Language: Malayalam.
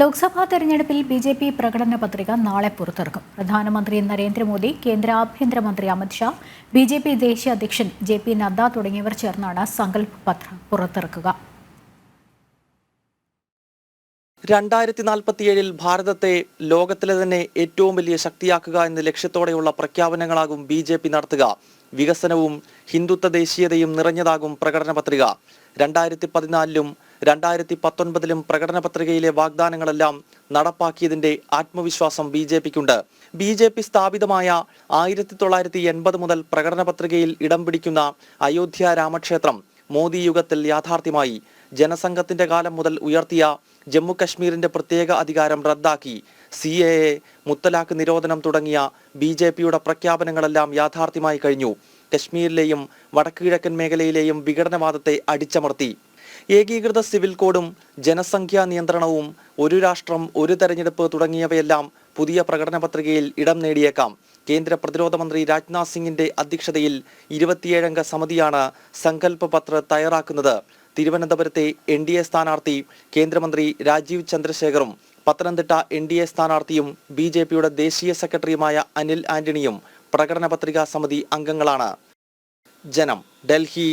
ലോക്സഭാ തെരഞ്ഞെടുപ്പിൽ ബി ജെ പി പ്രകടന പത്രിക നാളെ പുറത്തിറക്കും. പ്രധാനമന്ത്രി നരേന്ദ്രമോദി കേന്ദ്ര ആഭ്യന്തരമന്ത്രി അമിത്ഷാ ബി ജെ പി ദേശീയ അധ്യക്ഷൻ ജെ പി നദ്ദ തുടങ്ങിയവർ ചേർന്നാണ് സങ്കല്പ് പത്ര പുറത്തിറക്കുക. രണ്ടായിരത്തി നാൽപ്പത്തിയേഴിൽ ഭാരതത്തെ ലോകത്തിലെ തന്നെ ഏറ്റവും വലിയ ശക്തിയാക്കുക എന്ന ലക്ഷ്യത്തോടെയുള്ള പ്രഖ്യാപനങ്ങളാകും ബി നടത്തുക. വികസനവും ഹിന്ദുത്വ ദേശീയതയും നിറഞ്ഞതാകും പ്രകടന പത്രിക. രണ്ടായിരത്തി പതിനാലിലും രണ്ടായിരത്തി പത്തൊൻപതിലും പ്രകടന പത്രികയിലെ വാഗ്ദാനങ്ങളെല്ലാം നടപ്പാക്കിയതിന്റെ ആത്മവിശ്വാസം ബി ജെ പിക്കുണ്ട്. ബി ജെ പി സ്ഥാപിതമായ ആയിരത്തി തൊള്ളായിരത്തി എൺപത് മുതൽ പ്രകടന പത്രികയിൽ ഇടം പിടിക്കുന്ന അയോധ്യ രാമക്ഷേത്രം മോദി യുഗത്തിൽ യാഥാർത്ഥ്യമായി. ജനസംഘത്തിന്റെ കാലം മുതൽ ഉയർത്തിയ ജമ്മു കശ്മീരിന്റെ പ്രത്യേക അധികാരം റദ്ദാക്കി. സി എ എ മുത്തലാഖ് നിരോധനം തുടങ്ങിയ ബി ജെ പിയുടെ പ്രഖ്യാപനങ്ങളെല്ലാം യാഥാർത്ഥ്യമായി കഴിഞ്ഞു. കശ്മീരിലെയും വടക്കുകിഴക്കൻ മേഖലയിലെയും വിഘടനവാദത്തെ അടിച്ചമർത്തി. ഏകീകൃത സിവിൽ കോഡും ജനസംഖ്യാ നിയന്ത്രണവും ഒരു രാഷ്ട്രം ഒരു തെരഞ്ഞെടുപ്പ് തുടങ്ങിയവയെല്ലാം പുതിയ പ്രകടന പത്രികയിൽ ഇടം നേടിയേക്കാം. കേന്ദ്ര പ്രതിരോധ മന്ത്രി രാജ്നാഥ് സിംഗിന്റെ അധ്യക്ഷതയിൽ ഇരുപത്തിയേഴംഗ സമിതിയാണ് സങ്കല്പ പത്ര തയ്യാറാക്കുന്നത്. തിരുവനന്തപുരത്തെ എൻ ഡി എ സ്ഥാനാർത്ഥി കേന്ദ്രമന്ത്രി രാജീവ് ചന്ദ്രശേഖറും പത്തനംതിട്ട എൻ ഡി എ സ്ഥാനാർത്ഥിയും ബി ജെ പിയുടെ ദേശീയ സെക്രട്ടറിയുമായ അനിൽ ആന്റണിയും പ്രകടന പത്രികാ സമിതി അംഗങ്ങളാണ്. ജനം ഡൽഹി.